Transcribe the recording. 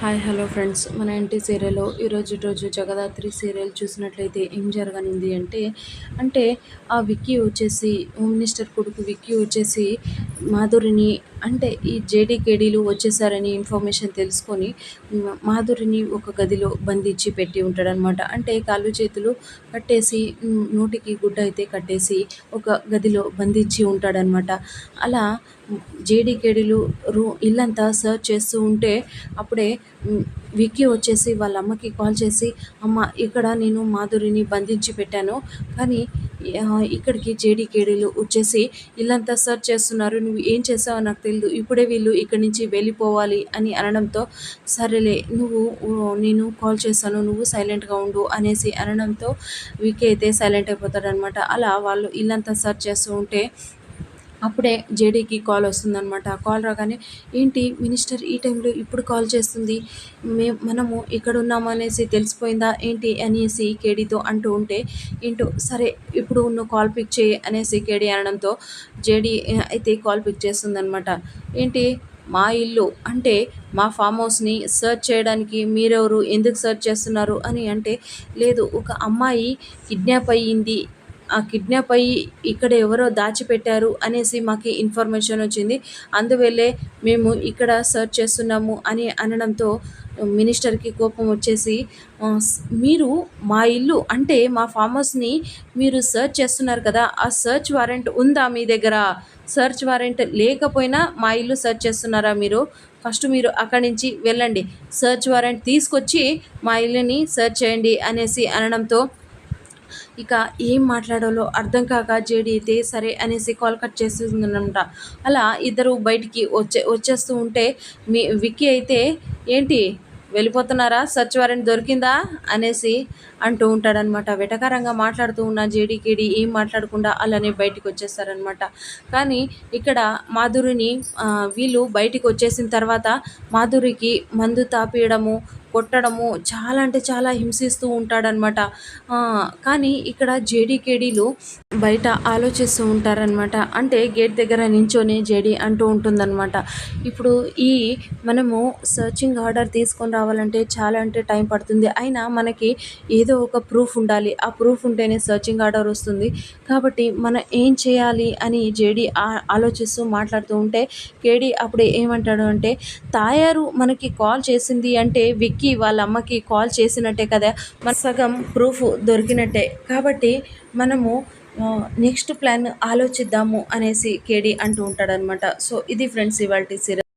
Hi hello friends. మన ఇంటి సీరియల్లో ఈరోజు రోజు జగదాత్రి సీరియల్ చూసినట్లయితే ఏం జరగనుంది అంటే అంటే ఆ విక్కీ వచ్చేసి హోమ్ మినిస్టర్ కొడుకు విక్కీ వచ్చేసి మాధురిని అంటే ఈ జేడీకేడీలు వచ్చేసారని ఇన్ఫర్మేషన్ తెలుసుకొని మాధురిని ఒక గదిలో బంధించి పెట్టి ఉంటాడనమాట అంటే కాళ్ళు చేతులు కట్టేసి నోటికి గుడ్డ అయితే కట్టేసి ఒక గదిలో బంధించి ఉంటాడనమాట అలా జేడీకేడీలు రూ ఇల్లంతా సర్చ్ చేస్తూ ఉంటే అప్పుడే విక్కీ వచ్చేసి వాళ్ళ అమ్మకి కాల్ చేసి అమ్మ ఇక్కడ నేను మాధురిని బంధించి పెట్టాను. కానీ ఇక్కడికి జేడీకేడీలు వచ్చేసి ఇల్లంతా సర్చ్ చేస్తున్నారు. నువ్వు ఏం చేసావో నాకు తెలియదు ఇప్పుడే వీళ్ళు ఇక్కడి నుంచి వెళ్ళిపోవాలి అని అనడంతో సరేలే నువ్వు నేను కాల్ చేశాను నువ్వు సైలెంట్గా ఉండు అనేసి అనడంతో విక్కీ అయితే సైలెంట్ అయిపోతాడనమాట అలా వాళ్ళు ఇల్లంతా సర్చ్ చేస్తూ ఉంటే అప్పుడే జేడీకి కాల్ వస్తుందనమాట కాల్ రాగానే ఏంటి మినిస్టర్ ఈ టైంలో ఇప్పుడు కాల్ చేస్తుంది? మే మనము ఇక్కడ ఉన్నాము అనేసి తెలిసిపోయిందా? ఏంటి? అనేసి కేడీతో అంటూ ఉంటే ఏంటో సరే ఇప్పుడు నువ్వు కాల్ పిక్ చేయి అనేసి కేడీ అనడంతో జేడీ అయితే కాల్ పిక్ చేస్తుందనమాట ఏంటి? మా ఇల్లు అంటే మా ఫామ్ హౌస్ని సర్చ్ చేయడానికి మీరెవరు? ఎందుకు సర్చ్ చేస్తున్నారు? అని అంటే లేదు ఒక అమ్మాయి కిడ్నాప్ అయ్యింది. కిడ్నాప్ అయ్యి ఇక్కడ ఎవరో దాచిపెట్టారు అనేసి మాకు ఇన్ఫర్మేషన్ వచ్చింది. అందువల్లే మేము ఇక్కడ సర్చ్ చేస్తున్నాము అని అనడంతో మినిస్టర్కి కోపం వచ్చేసి మీరు మా ఇల్లు అంటే మా ఫామ్ హౌస్ని మీరు సర్చ్ చేస్తున్నారు కదా ఆ సర్చ్ వారెంట్ ఉందా మీ దగ్గర? సర్చ్ వారెంట్ లేకపోయినా మా ఇల్లు సర్చ్ చేస్తున్నారా మీరు? ఫస్ట్ మీరు అక్కడి నుంచి వెళ్ళండి. సర్చ్ వారెంట్ తీసుకొచ్చి మా ఇల్లుని సర్చ్ చేయండి అనేసి అనడంతో ఇక ఏం మాట్లాడాలో అర్థం కాక జేడీ అయితే సరే అనేసి కాల్ కట్ చేస్తుందనమాట అలా ఇద్దరు బయటికి వచ్చే వచ్చేస్తూ ఉంటే మీ విక్కీ అయితే ఏంటి వెళ్ళిపోతున్నారా? సర్చ్ వారెంట్ దొరికిందా? అనేసి అంటూ ఉంటాడనమాట. వెటకారంగా మాట్లాడుతూ ఉన్న జేడీకేడి ఏం మాట్లాడకుండా అలానే బయటికి వచ్చేస్తారనమాట. కానీ ఇక్కడ మాధురిని వీళ్ళు బయటికి వచ్చేసిన తర్వాత మాధురికి మందు తాపీయడము కొట్టడము చాలా అంటే చాలా హింసిస్తూ ఉంటాడనమాట. కానీ ఇక్కడ జేడీకేడీలు బయట ఆలోచిస్తూ ఉంటారనమాట. అంటే గేట్ దగ్గర నించొని జేడీ అంటూ ఉంటుందన్నమాట ఇప్పుడు ఈ మనము సర్చింగ్ ఆర్డర్ తీసుకొని రావాలంటే చాలా అంటే టైం పడుతుంది. అయినా మనకి ఏదో ఒక ప్రూఫ్ ఉండాలి. ఆ ప్రూఫ్ ఉంటేనే సర్చింగ్ ఆర్డర్ వస్తుంది. కాబట్టి మనం ఏం చేయాలి అని జేడీ ఆలోచిస్తూ మాట్లాడుతూ ఉంటే కేడీ అప్పుడు ఏమంటాడు అంటే తాయారు మనకి కాల్ చేసింది అంటే విక్కీ వాళ్ళ అమ్మకి కాల్ చేసినట్టే కదా. మన సగం ప్రూఫ్ దొరికినట్టే. కాబట్టి మనము నెక్స్ట్ ప్లాన్ ఆలోచిద్దాము అనేసి కేడి అంటూ ఉంటాడనమాట సో ఇది ఫ్రెండ్స్ ఇవాళ సీరియల్.